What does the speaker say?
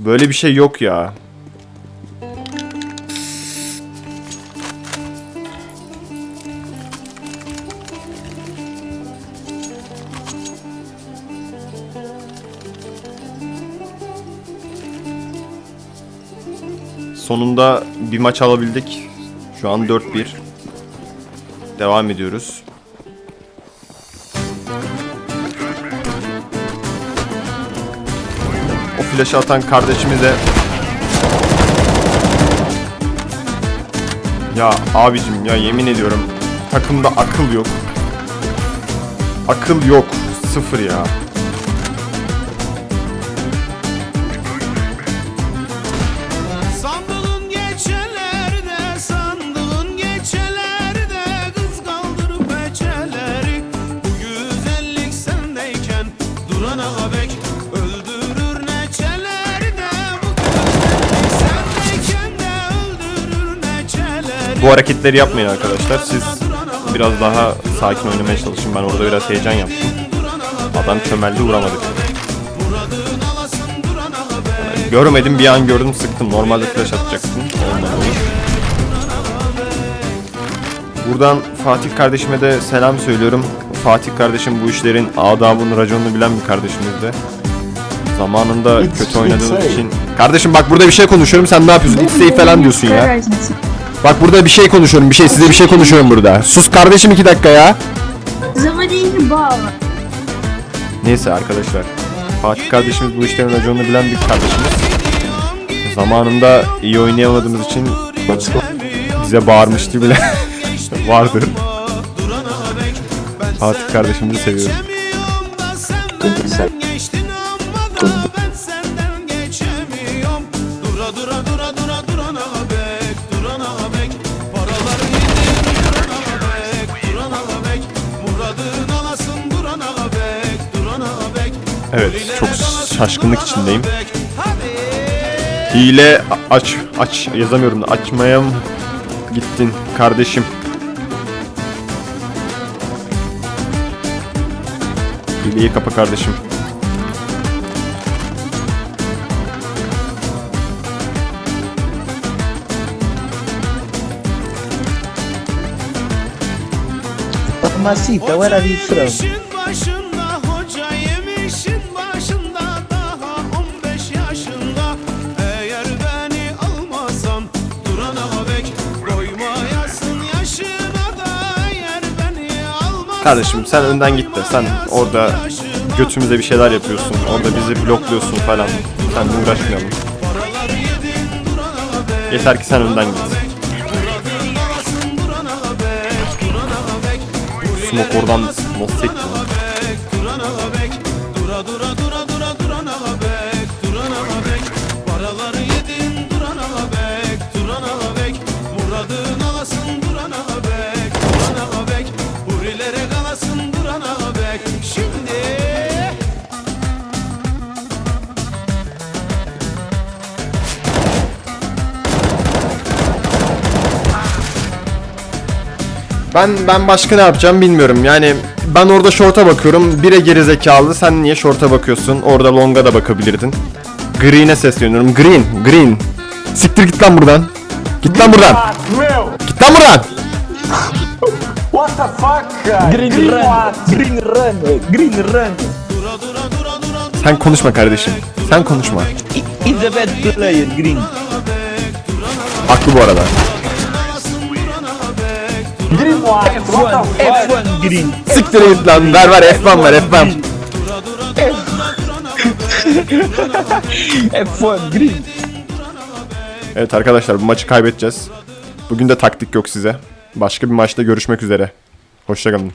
Böyle bir şey yok ya. Sonunda bir maç alabildik. Şu an 4-1. Devam ediyoruz. O flash'ı atan kardeşimize Ya abicim ya yemin ediyorum takımda akıl yok. Akıl yok. Sıfır ya. Bu hareketleri yapmayın arkadaşlar. Siz biraz daha sakin oynamaya çalışın. Ben orada biraz heyecan yaptım. Adam çömeldi vuramadık. Görmedim bir an gördüm sıktım. Normalde flash atacaktım. Olur. Buradan Fatih kardeşime de selam söylüyorum. Fatih kardeşim bu işlerin adabını, raconunu bilen bir kardeşimizdi. Zamanında It's- kötü oynadığımız it's için. Kardeşim bak burada bir şey konuşuyorum sen ne yapıyorsun? It's safe falan diyorsun ya. Bak burada bir şey konuşuyorum. Bir şey size bir şey konuşuyorum burada. Sus kardeşim iki dakika ya. Zaman değil bağ. Neyse arkadaşlar. Fatih kardeşimiz bu işlerin acını bilen bir kardeşimiz. Zamanında iyi oynayamadığımız için bize bağırmıştı bile. Vardır. Fatih kardeşimizi seviyorum. Evet çok şaşkınlık içindeyim. Hile aç aç yazamıyorum da açmaya gittin kardeşim. Hileyi kapa kardeşim. Mamacita, where are? Kardeşim sen önden git de sen orada götümüze bir şeyler yapıyorsun. Orada bizi blokluyorsun falan. Sen uğraşmayalım. Yeter ki sen önden git. Smoke oradan nasıl sekti Ben ben başka ne yapacağım bilmiyorum. Yani ben orada short'a bakıyorum. Bire geri zekalı. Sen niye short'a bakıyorsun? Orada long'a da bakabilirdin. Green'e sesleniyorum. Green, Green. Siktir git lan buradan. Git lan buradan. Git lan buradan. What the fuck? guy? Green, run, what? green run, green run. Sen konuşma kardeşim. Sen konuşma. He's a bad player, green. Haklı bu arada. Green what? What F1, the fuck? F1 green. Siktir git lan. Ver ver F1 ver F1. F1 green. Evet arkadaşlar bu maçı kaybedeceğiz. Bugün de taktik yok size. Başka bir maçta görüşmek üzere. Hoşçakalın.